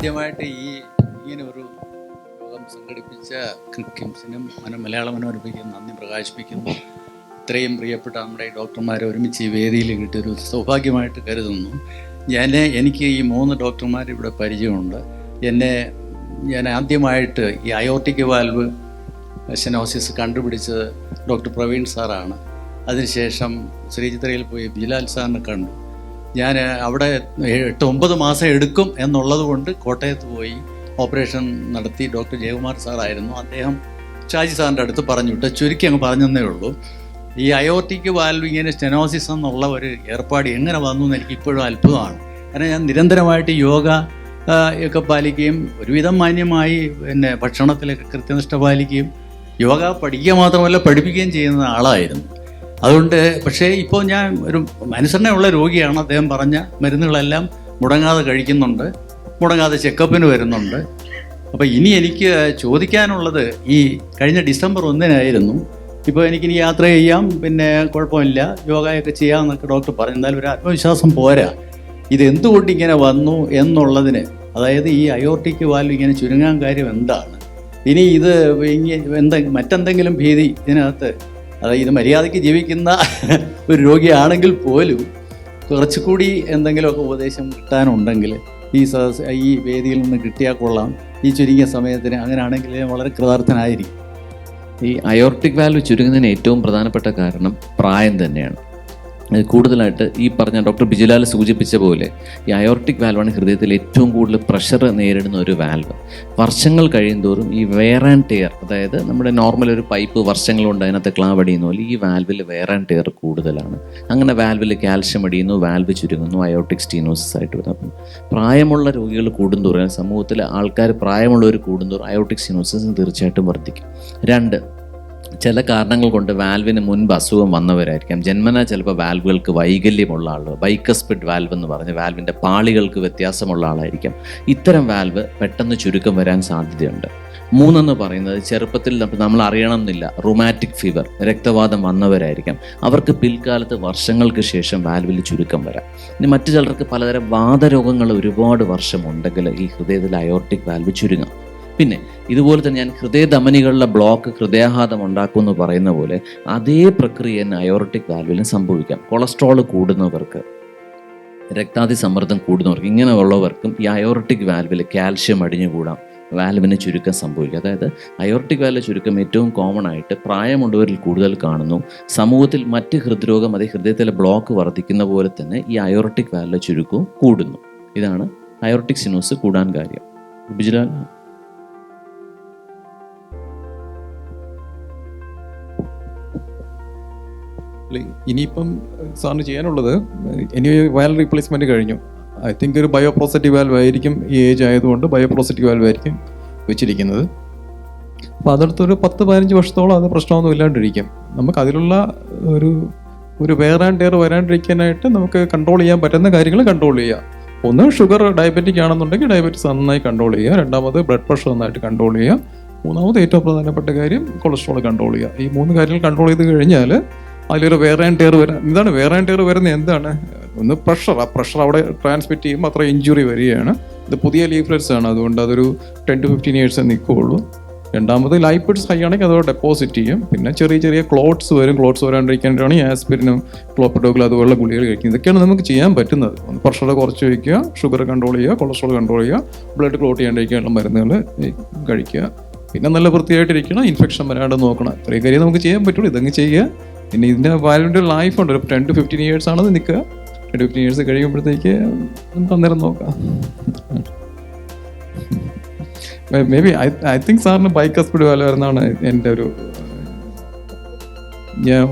ആദ്യമായിട്ട് ഈ ഇങ്ങനെ ഒരു യോഗം സംഘടിപ്പിച്ച കിംസിനും മലയാള മനോരമയ്ക്കും നന്ദി പ്രകാശിപ്പിക്കുന്നു. ഇത്രയും പ്രിയപ്പെട്ട നമ്മുടെ ഡോക്ടർമാരെ ഒരുമിച്ച് ഈ വേദിയിൽ കിട്ടിയൊരു സൗഭാഗ്യമായിട്ട് കരുതുന്നു. ഞാൻ എനിക്ക് ഈ മൂന്ന് ഡോക്ടർമാർ ഇവിടെ പരിചയമുണ്ട്. എന്നെ ഞാൻ ആദ്യമായിട്ട് ഈ അയോട്ടിക് വാൽവ് ഷനോസിസ് കണ്ടുപിടിച്ചത് ഡോക്ടർ പ്രവീൺ സാറാണ്. അതിനുശേഷം ശ്രീചിത്രയിൽ പോയി ബിലാൽ സാറിനെ കണ്ടു. ഞാൻ അവിടെ എട്ട് ഒമ്പത് മാസം എടുക്കും എന്നുള്ളത് കൊണ്ട് കോട്ടയത്ത് പോയി ഓപ്പറേഷൻ നടത്തി ഡോക്ടർ ജയകുമാർ സാറായിരുന്നു. അദ്ദേഹം ഷാജി സാറിന്റെ അടുത്ത് പറഞ്ഞു വിട്ട് ചുരുക്കി അങ്ങ് പറഞ്ഞതേ ഉള്ളൂ. ഈ അയോർട്ടിക്ക് വാൽവിങ്ങിന് സ്റ്റെനോസിസ് എന്നുള്ള ഒരു ഏർപ്പാട് എങ്ങനെ വന്നു എന്ന് എനിക്ക് ഇപ്പോഴും അത്ഭുതമാണ്. കാരണം ഞാൻ നിരന്തരമായിട്ട് യോഗ ഒക്കെ പാലിക്കുകയും ഒരുവിധം മാന്യമായി പിന്നെ ഭക്ഷണത്തിലൊക്കെ കൃത്യനിഷ്ഠ പാലിക്കുകയും യോഗ പഠിക്കുക മാത്രമല്ല പഠിപ്പിക്കുകയും ചെയ്യുന്ന ആളായിരുന്നു. അതുകൊണ്ട് പക്ഷേ ഇപ്പോൾ ഞാൻ ഒരു അനുസരണയുള്ള രോഗിയാണ്. അദ്ദേഹം പറഞ്ഞ മരുന്നുകളെല്ലാം മുടങ്ങാതെ കഴിക്കുന്നുണ്ട്. മുടങ്ങാതെ ചെക്കപ്പിന് വരുന്നുണ്ട്. അപ്പോൾ ഇനി എനിക്ക് ചോദിക്കാനുള്ളത് ഈ കഴിഞ്ഞ ഡിസംബർ ഒന്നിനായിരുന്നു. ഇപ്പോൾ എനിക്കിനി യാത്ര ചെയ്യാം. പിന്നെ കുഴപ്പമില്ല. യോഗയൊക്കെ ചെയ്യാമെന്നൊക്കെ ഡോക്ടർ പറഞ്ഞു. എന്നാലും ഒരു ആത്മവിശ്വാസം പോരാ. ഇത് എന്തുകൊണ്ട് ഇങ്ങനെ വന്നു എന്നുള്ളതിന്. അതായത് ഈ അയോർട്ടിക് വാൽവ് ഇങ്ങനെ ചുരുങ്ങാൻ കാര്യം എന്താണ്? ഇനി ഇത് എന്തെ മറ്റെന്തെങ്കിലും ഭീതി ഇതിനകത്ത് അതായത് മര്യാദയ്ക്ക് ജീവിക്കുന്ന ഒരു രോഗിയാണെങ്കിൽ പോലും കുറച്ചുകൂടി എന്തെങ്കിലുമൊക്കെ ഉപദേശം കിട്ടാനുണ്ടെങ്കിൽ ഈ സദസ് ഈ വേദിയിൽ നിന്ന് കിട്ടിയാൽ കൊള്ളാം. ഈ ചുരുങ്ങിയ സമയത്തിന് അങ്ങനെയാണെങ്കിൽ വളരെ കൃതാർത്ഥനായിരിക്കും. ഈ അയോർട്ടിക് വാല്യൂ ചുരുങ്ങുന്നതിന് ഏറ്റവും പ്രധാനപ്പെട്ട കാരണം പ്രായം തന്നെയാണ്. കൂടുതലായിട്ട് ഈ പറഞ്ഞ ഡോക്ടർ ബിജിലാൽ സൂചിപ്പിച്ച പോലെ ഈ അയോർട്ടിക് വാൽവാണ് ഹൃദയത്തിൽ ഏറ്റവും കൂടുതൽ പ്രഷർ നേരിടുന്ന ഒരു വാൽവ് വർഷങ്ങൾ കഴിയുന്തോറും ഈ വെയർ ആൻഡ് ടെയർ അതായത് നമ്മുടെ നോർമൽ ഒരു പൈപ്പ് വർഷങ്ങൾ കൊണ്ട് അതിനകത്ത് ക്ലാവ് അടിയുന്ന പോലെ ഈ വാൽവിൽ വെയർ ആൻഡ് ടെയർ കൂടുതലാണ്. അങ്ങനെ വാൽവിൽ കാൽഷ്യം അടിയുന്നു വാൽവ് ചുരുങ്ങുന്നു അയോട്ടിക് സ്റ്റീനോസിസ് ആയിട്ട് വരുന്നു പ്രായമുള്ള രോഗികൾ കൂടുന്തോറും സമൂഹത്തിൽ ആൾക്കാർ പ്രായമുള്ളവർ കൂടുന്തോറും അയോട്ടിക് സ്റ്റീനോസിസ് തീർച്ചയായിട്ടും വർദ്ധിക്കും. രണ്ട് ചില കാരണങ്ങൾ കൊണ്ട് വാൽവിന് മുൻപ് അസുഖം വന്നവരായിരിക്കാം. ജന്മന ചിലപ്പോൾ വാൽവുകൾക്ക് വൈകല്യമുള്ള ആളുകൾ ബൈക്കസ്പിഡ് വാൽവ് എന്ന് പറഞ്ഞ് വാൽവിന്റെ പാളികൾക്ക് വ്യത്യാസമുള്ള ആളായിരിക്കാം. ഇത്തരം വാൽവ് പെട്ടെന്ന് ചുരുക്കം വരാൻ സാധ്യതയുണ്ട്. മൂന്നെന്ന് പറയുന്നത് ചെറുപ്പത്തിൽ നമ്മൾ അറിയണം എന്നില്ല റൊമാറ്റിക് ഫീവർ രക്തവാദം വന്നവരായിരിക്കാം. അവർക്ക് പിൽക്കാലത്ത് വർഷങ്ങൾക്ക് ശേഷം വാൽവിൽ ചുരുക്കം വരാം. ഇനി മറ്റു ചിലർക്ക് പലതരം വാദരോഗങ്ങൾ ഒരുപാട് വർഷമുണ്ടെങ്കിൽ ഈ ഹൃദയത്തിൽ അയോർട്ടിക് വാൽവ് ചുരുങ്ങാം. പിന്നെ ഇതുപോലെ തന്നെ ഞാൻ ഹൃദയധമനികളിലെ ബ്ലോക്ക് ഹൃദയാഘാതം ഉണ്ടാക്കും എന്ന് പറയുന്ന പോലെ അതേ പ്രക്രിയ തന്നെ അയോറട്ടിക് വാൽവിലും സംഭവിക്കാം. കൊളസ്ട്രോൾ കൂടുന്നവർക്ക് രക്താതി സമ്മർദ്ദം കൂടുന്നവർക്ക് ഇങ്ങനെയുള്ളവർക്കും ഈ അയോറട്ടിക് വാൽവിൽ കാൽഷ്യം അടിഞ്ഞുകൂടാം. വാൽവിന് ചുരുക്കം സംഭവിക്കുക അതായത് അയോർട്ടിക് വാൽവ് ചുരുക്കം ഏറ്റവും കോമൺ ആയിട്ട് പ്രായമുള്ളവരിൽ കൂടുതൽ കാണുന്നു. സമൂഹത്തിൽ മറ്റ് ഹൃദ്രോഗം അതേ ഹൃദയത്തിലെ ബ്ലോക്ക് വർദ്ധിക്കുന്ന പോലെ തന്നെ ഈ അയോർട്ടിക് വാൽവ് ചുരുക്കവും കൂടുന്നു. ഇതാണ് അയോർട്ടിക് സിനോസ് കൂടാൻ കാര്യം. ബിജുലാൽ ഇനിയിപ്പം സാറിന് ചെയ്യാനുള്ളത് ഇനി വയൽ റീപ്ലേസ്മെന്റ് കഴിഞ്ഞു. ഐ തിങ്ക് ഒരു ബയോപ്രോസറ്റീവ് വാൽവ് ആയിരിക്കും ഈ ഏജ് ആയതുകൊണ്ട് ബയോപ്രോസറ്റീവ് വാൽവ് ആയിരിക്കും വെച്ചിരിക്കുന്നത്. അപ്പോൾ അതെടുത്തൊരു പത്ത് പതിനഞ്ച് വർഷത്തോളം അത് പ്രശ്നമൊന്നും ഇല്ലാണ്ടിരിക്കും. നമുക്ക് അതിലുള്ള ഒരു ഒരു ആൻഡ് ടയർ വരാണ്ടിരിക്കാനായിട്ട് നമുക്ക് കൺട്രോൾ ചെയ്യാൻ പറ്റുന്ന കാര്യങ്ങൾ കൺട്രോൾ ചെയ്യാം ഒന്ന് ഷുഗർ ഡയബറ്റിക് ആണെന്നുണ്ടെങ്കിൽ ഡയബറ്റിസ് നന്നായി കൺട്രോൾ ചെയ്യുക. രണ്ടാമത് ബ്ലഡ് പ്രഷർ നന്നായിട്ട് കൺട്രോൾ ചെയ്യുക. മൂന്നാമത് ഏറ്റവും പ്രധാനപ്പെട്ട കാര്യം കൊളസ്ട്രോൾ കൺട്രോൾ ചെയ്യുക. ഈ മൂന്ന് കാര്യങ്ങൾ കൺട്രോൾ ചെയ്ത് കഴിഞ്ഞാൽ അതിലൊരു വേറെ ടയർ വരാൻ ഇതാണ് വേറെ ടയർ വരുന്നത് എന്താണ്? ഒന്ന് പ്രഷർ ആ പ്രഷർ അവിടെ ട്രാൻസ്മിറ്റ് ചെയ്യുമ്പോൾ അത്ര ഇഞ്ചുറി വരികയാണ്. ഇത് പുതിയ ലീഫ്ലെറ്റ്സ് ആണ്. അതുകൊണ്ട് അതൊരു ടെൻ ടു ഫിഫ്റ്റീൻ ഇയേഴ്സ് നിൽക്കുകയുള്ളൂ രണ്ടാമത് ലൈപ്പിഡ്സ് ഹൈ ആണെങ്കിൽ അതോടെ ഡെപ്പോസിറ്റ് ചെയ്യും. പിന്നെ ചെറിയ ചെറിയ ക്ലോട്ട്സ് വരും. ക്ലോട്ട്സ് വരാണ്ടിരിക്കാനാണ് ഈ ആസ്പിരിനും ക്ലോപ്പിഡോഗിൽ അതുപോലുള്ള ഗുളികൾ കഴിക്കുന്നത്. ഇതൊക്കെയാണ് നമുക്ക് ചെയ്യാൻ പറ്റുന്നത്. ഒന്ന് പ്രഷർ കുറച്ച് വയ്ക്കുക ഷുഗർ കൺട്രോൾ ചെയ്യുക. കൊളസ്ട്രോൾ കൺട്രോൾ ചെയ്യുക. ബ്ലഡ് ക്ലോട്ട് ചെയ്യാണ്ടിരിക്കാനുള്ള മരുന്നുകൾ കഴിക്കുക. പിന്നെ നല്ല വൃത്തിയായിട്ടിരിക്കണം. ഇൻഫെക്ഷൻ വരാണ്ട് നോക്കണം. ഇത്രയും കാര്യം നമുക്ക് ചെയ്യാൻ പറ്റുള്ളൂ. ഇതങ്ങ് ചെയ്യുക. പിന്നെ ഇതിന്റെ ലൈഫ് ഉണ്ട്. ഒരു ടെൻ ടു ഫിഫ്റ്റീൻ ഇയേഴ്സ് ആണെന്ന് നിൽക്കുക. ടെൻ ടു ഫിഫ്റ്റീൻ ഇയേഴ്സ് കഴിയുമ്പോഴത്തേക്ക് നമുക്ക് അന്നേരം നോക്കാം. Maybe I I think സാറിന് ബൈക്ക് ഹസ്പിഡ് പോലെ വരുന്നതാണ് എന്റെ ഒരു ഞാൻ